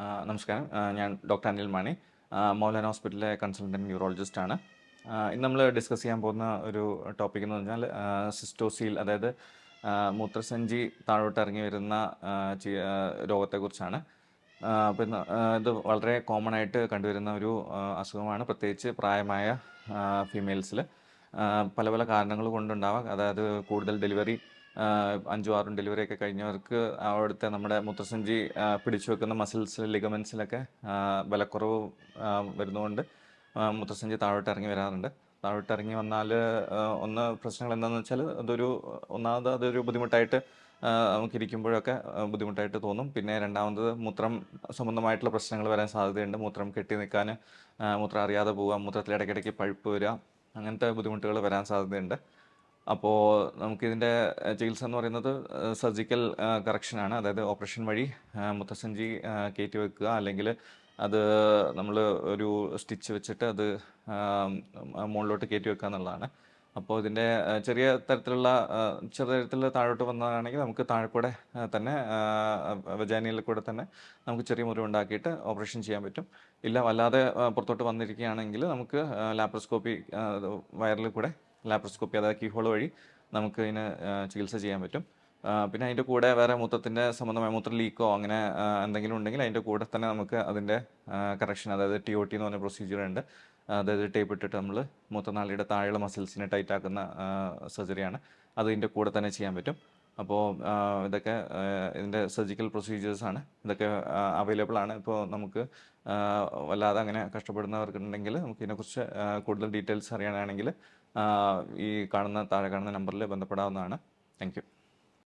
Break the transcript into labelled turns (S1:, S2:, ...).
S1: നമസ്കാരം. ഞാൻ ഡോക്ടർ അനിൽ മാണി. മൗലാന ഹോസ്പിറ്റലിലെ കൺസൾട്ടന്റ് ന്യൂറോളജിസ്റ്റ് ആണ്. ഇന്ന് നമ്മൾ ഡിസ്കസ് ചെയ്യാൻ പോകുന്ന ഒരു ടോപ്പിക് എന്ന് പറഞ്ഞാൽ സിസ്റ്റോസീൽ അതായത് മൂത്രസഞ്ചി താഴോട്ട് ഇറങ്ങി വരുന്ന രോഗത്തെക്കുറിച്ചാണ്. അപ്പോൾ ഇന്ന് ഇത് വളരെ കോമൺ ആയിട്ട് കണ്ടുവരുന്ന ഒരു അസുഖമാണ്. പ്രത്യേകിച്ച് പ്രായമായ ഫീമെയിൽസിൽ പല പല കാരണങ്ങൾ കൊണ്ടുണ്ടാവാം. അതായത് കൂടുതൽ ഡെലിവറി അഞ്ചും ആറും ഡെലിവറി ഒക്കെ കഴിഞ്ഞവർക്ക് അവിടുത്തെ നമ്മുടെ മൂത്രസഞ്ചി പിടിച്ചു വെക്കുന്ന മസിൽസ് ലിഗമെൻസിലൊക്കെ ബലക്കുറവ് വരുന്നതുകൊണ്ട് മുത്തസഞ്ചി താഴോട്ട് ഇറങ്ങി വരാറുണ്ട്. താഴോട്ട് ഇറങ്ങി വന്നാൽ ഒന്ന് പ്രശ്നങ്ങൾ എന്താണെന്ന് വെച്ചാൽ അതൊരു ഒന്നാമത് അതൊരു ബുദ്ധിമുട്ടായിട്ട് നമുക്ക് ഇരിക്കുമ്പോഴൊക്കെ ബുദ്ധിമുട്ടായിട്ട് തോന്നും. പിന്നെ രണ്ടാമത് മൂത്രം സംബന്ധമായിട്ടുള്ള പ്രശ്നങ്ങൾ വരാൻ സാധ്യതയുണ്ട്. മൂത്രം കെട്ടി നിൽക്കാൻ മൂത്രം അറിയാതെ പോവുക മൂത്രത്തിൽ ഇടയ്ക്കിടയ്ക്ക് പഴുപ്പ് വരിക അങ്ങനത്തെ ബുദ്ധിമുട്ടുകൾ വരാൻ സാധ്യതയുണ്ട്. അപ്പോൾ നമുക്കിതിന്റെ ചികിത്സ എന്ന് പറയുന്നത് സർജിക്കൽ കറക്ഷനാണ്. അതായത് ഓപ്പറേഷൻ വഴി മുത്തസഞ്ചി കയറ്റി വെക്കുക. അല്ലെങ്കിൽ അത് നമ്മൾ ഒരു സ്റ്റിച്ച് വെച്ചിട്ട് അത് മുകളിലോട്ട് കയറ്റി വെക്കുക എന്നുള്ളതാണ്. അപ്പോൾ ഇതിന്റെ ചെറിയ തരത്തിലുള്ള ചെറിയ തരത്തിൽ താഴോട്ട് വന്നതാണെങ്കിൽ നമുക്ക് താഴെക്കൂടെ തന്നെ വജാനിയിൽ കൂടെ തന്നെ നമുക്ക് ചെറിയ മുറിവ് ഉണ്ടാക്കിയിട്ട് ഓപ്പറേഷൻ ചെയ്യാൻ പറ്റും. ഇല്ല വല്ലാതെ പുറത്തോട്ട് വന്നിരിക്കുകയാണെങ്കിൽ നമുക്ക് ലാപ്രോസ്കോപ്പി വയറിൽ കൂടെ ലാപ്രോസ്കോപ്പി അതായത് കീഹോൾ വഴി നമുക്ക് ഇതിന് ചികിത്സ ചെയ്യാൻ പറ്റും. പിന്നെ അതിന്റെ കൂടെ വേറെ മൂത്രത്തിന്റെ സംബന്ധമായ മൂത്ര ലീക്കോ അങ്ങനെ എന്തെങ്കിലും ഉണ്ടെങ്കിൽ അതിന്റെ കൂടെ തന്നെ നമുക്ക് അതിന്റെ കറക്ഷൻ അതായത് ടി ഒ ടി എന്ന് പറഞ്ഞ പ്രൊസീജിയർ ഉണ്ട്. അതായത് ടേപ്പ് ഇട്ടിട്ട് നമ്മൾ മൂത്രനാളിയുടെ താഴെയുള്ള മസിൽസിനെ ടൈറ്റ് ആക്കുന്ന സർജറിയാണ് അത് ഇതിന്റെ കൂടെ തന്നെ ചെയ്യാൻ പറ്റും. അപ്പോൾ ഇതൊക്കെ ഇതിന്റെ സർജിക്കൽ പ്രൊസീജിയേഴ്സ് ആണ്. ഇതൊക്കെ അവൈലബിൾ ആണ്. ഇപ്പോൾ നമുക്ക് വല്ലാതെ അങ്ങനെ കഷ്ടപ്പെടുന്നവർക്കുണ്ടെങ്കിൽ നമുക്ക് ഇതിനെക്കുറിച്ച് കൂടുതൽ ഡീറ്റെയിൽസ് അറിയാനാണെങ്കിൽ ഈ കാണുന്ന താഴെ കാണുന്ന നമ്പറിൽ ബന്ധപ്പെടാവുന്നതാണ്. താങ്ക്